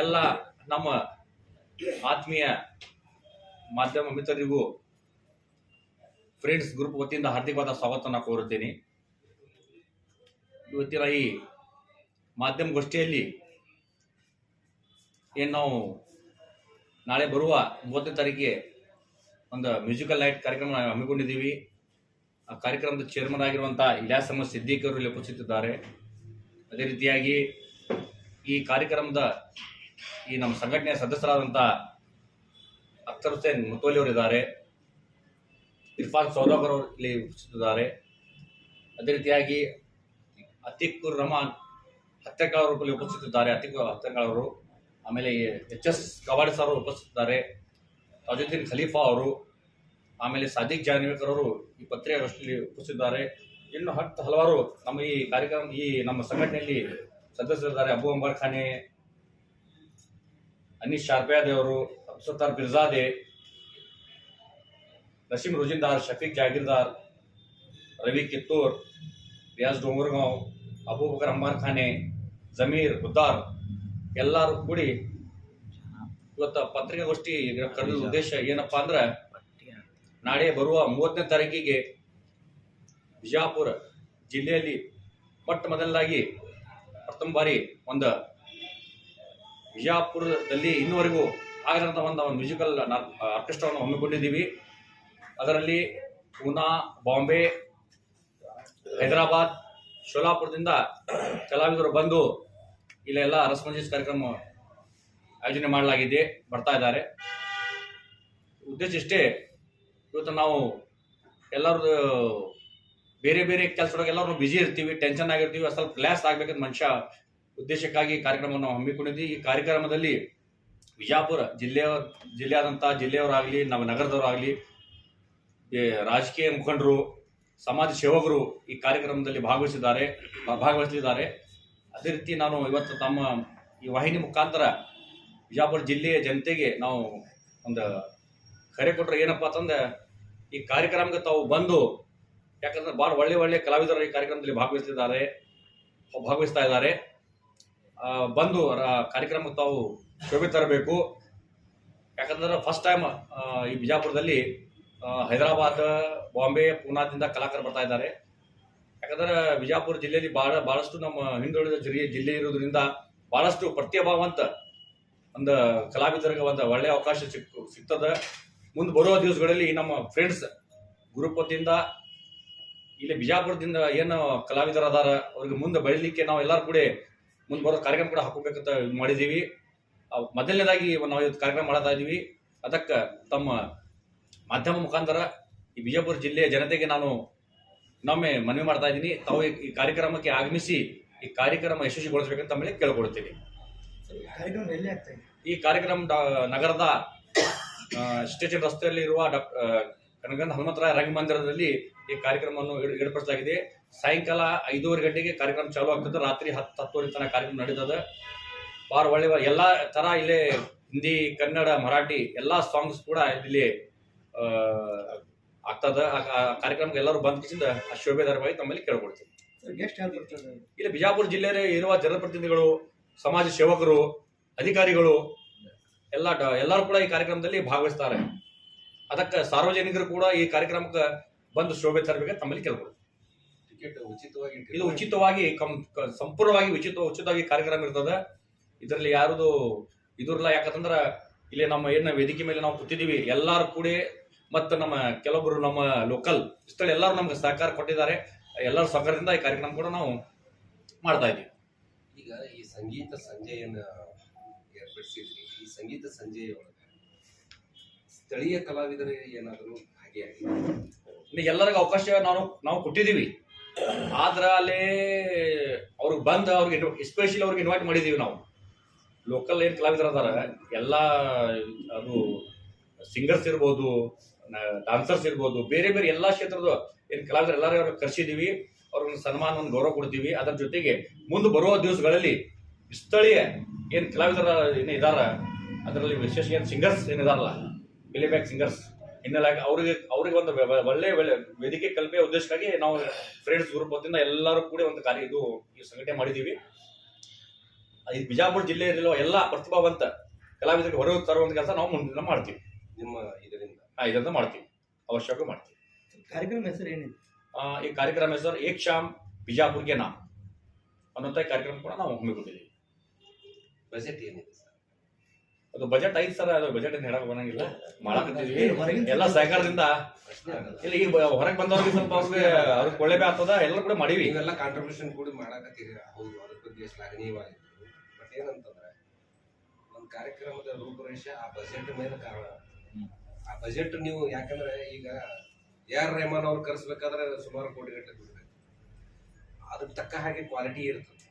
ಎಲ್ಲ ನಮ್ಮ ಆತ್ಮೀಯ ಮಾಧ್ಯಮ ಮಿತ್ರರಿಗೂ ಫ್ರೆಂಡ್ಸ್ ಗ್ರೂಪ್ ವತಿಯಿಂದ ಹಾರ್ದಿಕವಾದ ಸ್ವಾಗತವನ್ನು ಕೋರುತ್ತೇನೆ. ಇವತ್ತಿನ ಈ ಮಾಧ್ಯಮ ಗೋಷ್ಠಿಯಲ್ಲಿ ಏನು ನಾವು ನಾಳೆ ಬರುವ ಮೂವತ್ತನೇ ತಾರೀಕಿಗೆ ಒಂದು ಮ್ಯೂಸಿಕಲ್ ನೈಟ್ ಕಾರ್ಯಕ್ರಮ ಹಮ್ಮಿಕೊಂಡಿದ್ದೀವಿ. ಆ ಕಾರ್ಯಕ್ರಮದ ಚೇರ್ಮನ್ ಆಗಿರುವಂಥ ಇಲಿಯಾಸ್ ಸಿದ್ದಿಕ್ ಅವರು ಇಲ್ಲಿ ಉಪಸ್ಥಿತಿದ್ದಾರೆ. ಅದೇ ರೀತಿಯಾಗಿ ಈ ಕಾರ್ಯಕ್ರಮದ ಈ ನಮ್ಮ ಸಂಘಟನೆಯ ಸದಸ್ಯರಾದಂಥ ಅಖ್ತರ್ ಹುಸೇನ್ ಮುತೋಲಿ ಅವರು ಇದ್ದಾರೆ ಇರ್ಫಾನ್ ಸೌದಾಬರ್ ಅವರು ಇಲ್ಲಿ ಉಪಸ್ಥಿತಿದ್ದಾರೆ. ಅದೇ ರೀತಿಯಾಗಿ ಅತಿಕುರ್ ರಹಮಾನ್ ಹತ್ತೆಕಾಳ್ ಅವರು ಇಲ್ಲಿ ಉಪಸ್ಥಿತಿದ್ದಾರೆ. ಅತಿಕ್ ಹತ್ತೆಕಾಳವರು ಆಮೇಲೆ ಎಚ್ ಎಸ್ ಕವಾಡಿ ಸರ್ ಅವರು ಉಪಸ್ಥಿತಿದ್ದಾರೆ. ತಾಜುದ್ದೀನ್ ಖಲೀಫಾ ಅವರು. ಆಮೇಲೆ ಸಾದಿಕ್ ಜಾನ್ವೇಕರ್ ಅವರು ಈ ಪತ್ರಿಕಾಗೋಷ್ಠಿಯಲ್ಲಿ ಉಪಸ್ಥಿತಿದ್ದಾರೆ. ಇನ್ನು ಹತ್ತು ಹಲವಾರು ನಮ್ಮ ಈ ಕಾರ್ಯಕ್ರಮ, ಈ ನಮ್ಮ ಸಂಘಟನೆಯಲ್ಲಿ ಸದಸ್ಯರಿದ್ದಾರೆ. ಅಬು ಅಂಬರ್ ಖಾನೆ, ಅನೀಶ್ ಶಾರ್ಬ್ಯಾದೆ ದೇವರು ಅಬ್ಸತ್ತಾರ್ ಬಿರ್ಜಾದೆ ನಸೀಂ ರುಜಿಂದಾರ್, ಶಫೀಕ್ ಜಾಗೀರ್ದಾರ್, ರವಿ ಕಿತ್ತೂರ್, ರಿಯಾಜ್ ಡೋಂಗರ್ಗಾಂವ್ ಅಬೂಬಕರ್ ಅಂಬಾರ್ ಖಾನೆ, ಜಮೀರ್ ಉದ್ದಾರ್, ಎಲ್ಲರೂ ಕೂಡಿ ಇವತ್ತು ಪತ್ರಿಕಾಗೋಷ್ಠಿ ಕರೆದ ಉದ್ದೇಶ ಏನಪ್ಪಾ ಅಂದ್ರೆ ನಾಳೆ ಬರುವ ಮೂವತ್ತನೇ ತಾರೀಕಿಗೆ ಬಿಜಾಪುರ ಜಿಲ್ಲೆಯಲ್ಲಿ ಮೊಟ್ಟ ಮೊದಲಾಗಿ ಪ್ರಥಮ ಬಾರಿ ಒಂದು ಬಿಜಾಪುರದಲ್ಲಿ ಇನ್ನುವರೆಗೂ ಆಗಿರೋಂಥ ಒಂದು ಮ್ಯೂಸಿಕಲ್ ಆರ್ಕೆಸ್ಟ್ರಾವನ್ನು ಹಮ್ಮಿಕೊಂಡಿದ್ದೀವಿ. ಅದರಲ್ಲಿ ಪೂನಾ ಬಾಂಬೆ, ಹೈದರಾಬಾದ್, ಶೋಲಾಪುರದಿಂದ ಕಲಾವಿದರು ಬಂದು ಇಲ್ಲೆಲ್ಲ ರಸಮಂಜಸ್ ಕಾರ್ಯಕ್ರಮ ಆಯೋಜನೆ ಮಾಡಲಾಗಿದೆ, ಬರ್ತಾ ಇದ್ದಾರೆ. ಉದ್ದೇಶ ಇಷ್ಟೇ, ಇವತ್ತು ನಾವು ಎಲ್ಲರದು ಬೇರೆ ಬೇರೆ ಕೆಲಸದೊಳಗೆ ಎಲ್ಲರೂ ಬಿಜಿ ಇರ್ತೀವಿ ಟೆನ್ಷನ್ ಆಗಿರ್ತೀವಿ ಸ್ವಲ್ಪ ರಿಲ್ಯಾಕ್ಸ್ ಆಗ್ಬೇಕಂತ ಮನುಷ್ಯ ಉದ್ದೇಶಕ್ಕಾಗಿ ಕಾರ್ಯಕ್ರಮವನ್ನು ಹಮ್ಮಿಕೊಂಡಿದ್ವಿ. ಈ ಕಾರ್ಯಕ್ರಮದಲ್ಲಿ ವಿಜಾಪುರ ಜಿಲ್ಲೆಯ, ಜಿಲ್ಲೆಯಾದಂಥ ಜಿಲ್ಲೆಯವರಾಗಲಿ, ನಮ್ಮ ನಗರದವರಾಗಲಿ ರಾಜಕೀಯ ಮುಖಂಡರು, ಸಮಾಜ ಸೇವಕರು ಈ ಕಾರ್ಯಕ್ರಮದಲ್ಲಿ ಭಾಗವಹಿಸಿದ್ದಾರೆ ಭಾಗವಹಿಸಿದ್ದಾರೆ ಭಾಗವಹಿಸಲಿದ್ದಾರೆ ಅದೇ ರೀತಿ ನಾನು ಇವತ್ತು ತಮ್ಮ ಈ ವಾಹಿನಿ ಮುಖಾಂತರ ಬಿಜಾಪುರ ಜಿಲ್ಲೆಯ ಜನತೆಗೆ ನಾವು ಒಂದು ಕರೆ ಕೊಟ್ಟರೆ ಏನಪ್ಪ ಅಂತಂದ್ರೆ, ಈ ಕಾರ್ಯಕ್ರಮಕ್ಕೆ ತಾವು ಬಂದು ಯಾಕಂದ್ರೆ ಭಾಳ ಒಳ್ಳೆ ಒಳ್ಳೆ ಕಲಾವಿದರು ಈ ಕಾರ್ಯಕ್ರಮದಲ್ಲಿ ಭಾಗವಹಿಸಿದ್ದಾರೆ ಭಾಗವಹಿಸ್ತಾ ಇದ್ದಾರೆ. ಬಂದು ಕಾರ್ಯಕ್ರಮ ಕಾರ್ಯಕ್ರಮಕ್ಕೆ ತಾವು ಶೋಭೆ ತರಬೇಕು. ಯಾಕಂದ್ರೆ ಫಸ್ಟ್ ಟೈಮ್ ಈ ಬಿಜಾಪುರದಲ್ಲಿ ಹೈದರಾಬಾದ್, ಬಾಂಬೆ, ಪೂನಾದಿಂದ ಕಲಾಕಾರ ಬರ್ತಾ ಇದ್ದಾರೆ. ಯಾಕಂದ್ರೆ ಬಿಜಾಪುರ ಜಿಲ್ಲೆಯಲ್ಲಿ ಬಹಳ, ಬಹಳಷ್ಟು ನಮ್ಮ ಹಿಂದುಳಿದ ಜಿಲ್ಲೆ ಜಿಲ್ಲೆ ಇರೋದ್ರಿಂದ ಬಹಳಷ್ಟು ಪ್ರತಿಭಾವಂತ ಒಂದು ಕಲಾವಿದರಿಗೆ ಒಂದು ಒಳ್ಳೆಯ ಅವಕಾಶ ಸಿಕ್ ಸಿಗ್ತದೆ. ಮುಂದೆ ಬರುವ ದಿವಸಗಳಲ್ಲಿ ನಮ್ಮ ಫ್ರೆಂಡ್ಸ್ ಗ್ರೂಪ್ ಇಲ್ಲಿ ಬಿಜಾಪುರದಿಂದ ಏನು ಕಲಾವಿದರು ಅದಾರ ಅವ್ರಿಗೆ ಮುಂದೆ ಬೆಳಿಲಿಕ್ಕೆ ನಾವು ಎಲ್ಲರೂ ಕೂಡ ಮುಂದೆ ಬರೋ ಕಾರ್ಯಕ್ರಮ ಕೂಡ ಹಾಕೋಬೇಕಂತ ಮಾಡಿದ್ದೀವಿ. ಮೊದಲನೇದಾಗಿ ನಾವು ಇವತ್ತು ಕಾರ್ಯಕ್ರಮ ಮಾಡ್ತಾ ಇದ್ದೀವಿ. ಅದಕ್ಕೆ ತಮ್ಮ ಮಾಧ್ಯಮ ಮುಖಾಂತರ ಈ ಬಿಜಾಪುರ ಜಿಲ್ಲೆಯ ಜನತೆಗೆ ನಾನು ಇನ್ನೊಮ್ಮೆ ಮನವಿ ಮಾಡ್ತಾ ಇದ್ದೀನಿ. ತಾವು ಈ- ಕಾರ್ಯಕ್ರಮಕ್ಕೆ ಆಗಮಿಸಿ ಈ ಕಾರ್ಯಕ್ರಮ ಯಶಸ್ವಿಗೊಳಿಸಬೇಕಂತ ತಮ್ಮಲ್ಲಿ ಕೇಳ್ಕೊಳ್ತೀನಿ. ಈ ಕಾರ್ಯಕ್ರಮ ನಗರದ ಸ್ಟೇಷನ್ ರಸ್ತೆಯಲ್ಲಿ ಇರುವ ಡಾಕ್ಟರ್ ಕನಗನ್ ಹನುಮಂತರಾಯ ರಂಗಮಂದಿರದಲ್ಲಿ ಈ ಕಾರ್ಯಕ್ರಮವನ್ನು ಏರ್- ಏರ್ಪಡಿಸಲಾಗಿದೆ ಸಾಯಂಕಾಲ ಐದೂವರೆ ಗಂಟೆಗೆ ಕಾರ್ಯಕ್ರಮ ಚಾಲು ಆಗ್ತದೆ ರಾತ್ರಿ ಹತ್ತು ಹತ್ತುವರೆ ತನಕ ಕಾರ್ಯಕ್ರಮ ನಡೀತದೆ. ಭಾಳ ಒಳ್ಳೆಯ ಎಲ್ಲ ಥರ ಇಲ್ಲಿ ಹಿಂದಿ ಕನ್ನಡ ಮರಾಠಿ ಎಲ್ಲ ಸಾಂಗ್ಸ್ ಕೂಡ ಇಲ್ಲಿ ಆಗ್ತದ. ಆ ಕಾರ್ಯಕ್ರಮಕ್ಕೆ ಎಲ್ಲರೂ ಬಂದ್ ಆ ಶೋಭೆ ಧಾರವಾಗಿ ತಮ್ಮಲ್ಲಿ ಬರ್ತಾರೆ? ಇಲ್ಲಿ ಬಿಜಾಪುರ ಜಿಲ್ಲೆಯಲ್ಲಿ ಇರುವ ಜನಪ್ರತಿನಿಧಿಗಳು ಸಮಾಜ ಸೇವಕರು ಅಧಿಕಾರಿಗಳು ಎಲ್ಲ ಎಲ್ಲರೂ ಕೂಡ ಈ ಕಾರ್ಯಕ್ರಮದಲ್ಲಿ ಭಾಗವಹಿಸ್ತಾರೆ. ಅದಕ್ಕೆ ಸಾರ್ವಜನಿಕರು ಕೂಡ ಈ ಕಾರ್ಯಕ್ರಮಕ್ಕೆ ಬಂದು ಶೋಭೆ ತರಬೇಕು ತಮ್ಮಲ್ಲಿ ಕೇಳ್ಬೋದು ಟಿಕೆಟ್ ಉಚಿತವಾಗಿ ಇದು ಉಚಿತವಾಗಿ ಕಂ- ಸಂಪೂರ್ಣವಾಗಿ ಉಚಿತ ಉಚಿತವಾಗಿ ಕಾರ್ಯಕ್ರಮ ಇರ್ತದೆ. ಇದರಲ್ಲಿ ಯಾರದು ಇದಿರಲ್ಲ ಯಾಕಂತಂದ್ರೆ ಇಲ್ಲಿ ನಮ್ಮ ಏನು ವೇದಿಕೆ ಮೇಲೆ ನಾವು ಕೂತಿದ್ದೀವಿ ಎಲ್ಲರೂ ಕೂಡ ಮತ್ತು ನಮ್ಮ ಕೆಲವೊಬ್ಬರು ನಮ್ಮ ಲೋಕಲ್ ಸ್ಥಳ ಎಲ್ಲರೂ ನಮ್ಗೆ ಸಹಕಾರ ಕೊಟ್ಟಿದ್ದಾರೆ. ಎಲ್ಲರ ಸಹಕಾರದಿಂದ ಈ ಕಾರ್ಯಕ್ರಮ ಕೂಡ ನಾವು ಮಾಡ್ತಾ ಇದ್ದೀವಿ. ಈಗ ಈ ಸಂಗೀತ ಸಂಜೆಯನ್ನು ಏರ್ಪಡಿಸಿದ್ರಿ. ಈ ಸಂಗೀತ ಸಂಜೆಯ ಒಳಗೆ ಸ್ಥಳೀಯ ಕಲಾವಿದರಿಗೆ ಏನಾದರೂ ಹಾಗೆ ಆಗಿದೆ ಎಲ್ಲರಿಗೂ ಅವಕಾಶ ನಾವು ನಾವು ಕೊಟ್ಟಿದ್ದೀವಿ. ಆದ್ರೆ ಅಲ್ಲಿ ಅವ್ರಿಗೆ ಬಂದು ಅವ್ರಿಗೆ ಎಸ್ಪೆಷಲಿ ಅವ್ರಿಗೆ ಇನ್ವೈಟ್ ಮಾಡಿದ್ದೀವಿ ನಾವು. ಲೋಕಲ್ ಏನು ಕಲಾವಿದರು ಅದಾರ ಎಲ್ಲ ಅದು ಸಿಂಗರ್ಸ್ ಇರ್ಬೋದು ಡಾನ್ಸರ್ಸ್ ಇರ್ಬೋದು, ಬೇರೆ ಬೇರೆ ಎಲ್ಲ ಕ್ಷೇತ್ರದ ಏನು ಕಲಾವಿದರು ಎಲ್ಲರೂ ಅವ್ರಿಗೆ ಕರೆಸಿದ್ದೀವಿ. ಅವ್ರಿಗೆ ಸನ್ಮಾನವನ್ನು ಗೌರವ ಕೊಡ್ತೀವಿ. ಅದರ ಜೊತೆಗೆ ಮುಂದೆ ಬರುವ ದಿವಸಗಳಲ್ಲಿ ಸ್ಥಳೀಯ ಏನು ಕಲಾವಿದರ ಏನು ಇದಾರ, ಅದರಲ್ಲಿ ವಿಶೇಷ ಏನು ಸಿಂಗರ್ಸ್ ಏನಿದಾರಲ್ಲ ಪ್ಲೇಬ್ಯಾಕ್ ಸಿಂಗರ್ಸ್ ಹಿನ್ನೆಲೆಯಾಗಿ ಅವ್ರಿಗೆ ಅವ್ರಿಗೆ ಒಂದು ಒಳ್ಳೆ ವೇದಿಕೆ ಕಲ್ಪೆಯ ಉದ್ದೇಶಕ್ಕಾಗಿ ನಾವು ಫ್ರೆಂಡ್ಸ್ ಗ್ರೂಪ್ ವತಿಯಿಂದ ಎಲ್ಲರೂ ಕೂಡಿ ಒಂದು ಕಾರ್ಯ ಇದು ಈ ಸಂಘಟನೆ ಮಾಡಿದ್ದೀವಿ. ಈ ಬಿಜಾಪುರ ಜಿಲ್ಲೆಯಲ್ಲಿರುವ ಎಲ್ಲ ಪ್ರತಿಭಾವಂತ ಕಲಾವಿದರಿಗೆ ಹೊರಗೆ ತರುವಂತ ಕೆಲಸ ನಾವು ಮುಂದಿನ ಮಾಡ್ತೀವಿ. ನಿಮ್ಮ ಇದರಿಂದ. ಹಾಂ ಇದರಿಂದ ಮಾಡ್ತೀವಿ. ಅವಶ್ಯಕ ಮಾಡ್ತೀವಿ. ಕಾರ್ಯಕ್ರಮ ಹೆಸರು ಏನಿದೆ? ಆ, ಈ ಕಾರ್ಯಕ್ರಮ ಹೆಸರು ಏಕ್ ಶಾಮ್ ಬಿಜಾಪುರ್ಗೆ ನಾಮ್ ಅನ್ನೋಂಥ ಈ ಕಾರ್ಯಕ್ರಮ ಕೂಡ ನಾವು ಹಮ್ಮಿಕೊಂಡಿದ್ದೀವಿ. ಬಜೆಟ್ ಏನಿದೆ? ಅದು ಬಜೆಟ್ ಐದು ಸರ್ ಅದು ಬಜೆಟ್ ಏನು ಹೇಳಕ್ ಬರಂಗಿಲ್ಲ ಮಾಡಕತ್ತೀವಿ ಎಲ್ಲ ಸಹಕಾರದಿಂದ. ಇಲ್ಲ ಈಗ ಹೊರಗೆ ಬಂದವ್ರಿಗೆ ಸ್ವಲ್ಪ ಅವ್ರಿಗೆ ಅವ್ರಿಗೆ ಕೊಳ್ಳೆ ಆಗ್ತದ ಎಲ್ಲರೂ ಕೂಡ ಮಾಡೀವಿ. ಇವೆಲ್ಲ ಕಾಂಟ್ರಿಬ್ಯೂಷನ್ ಕೂಡ ಮಾಡಕತ್ತೀರಿ. ಹೌದು ಅದ್ರ ಬಗ್ಗೆ ಶ್ಲಾಘನೀಯವಾಗಿತ್ತು. ಬಟ್ ಏನಂತಂದ್ರೆ ಒಂದು ಕಾರ್ಯಕ್ರಮದ ರೂಪುರೇಷೆ ಆ ಬಜೆಟ್ ಮೇಲೆ ಕಾರಣ. ಆ ಬಜೆಟ್ ನೀವು ಯಾಕಂದ್ರೆ ಈಗ ಆರ್ ರೆಹಮಾನ್ ಅವ್ರು ಕರೆಸ್ಬೇಕಾದ್ರೆ ಸುಮಾರು ಕೋಟಿ ಗಟ್ಟಲೆ ಅದಕ್ಕೆ ತಕ್ಕ ಹಾಗೆ ಕ್ವಾಲಿಟಿ ಇರ್ತದೆ.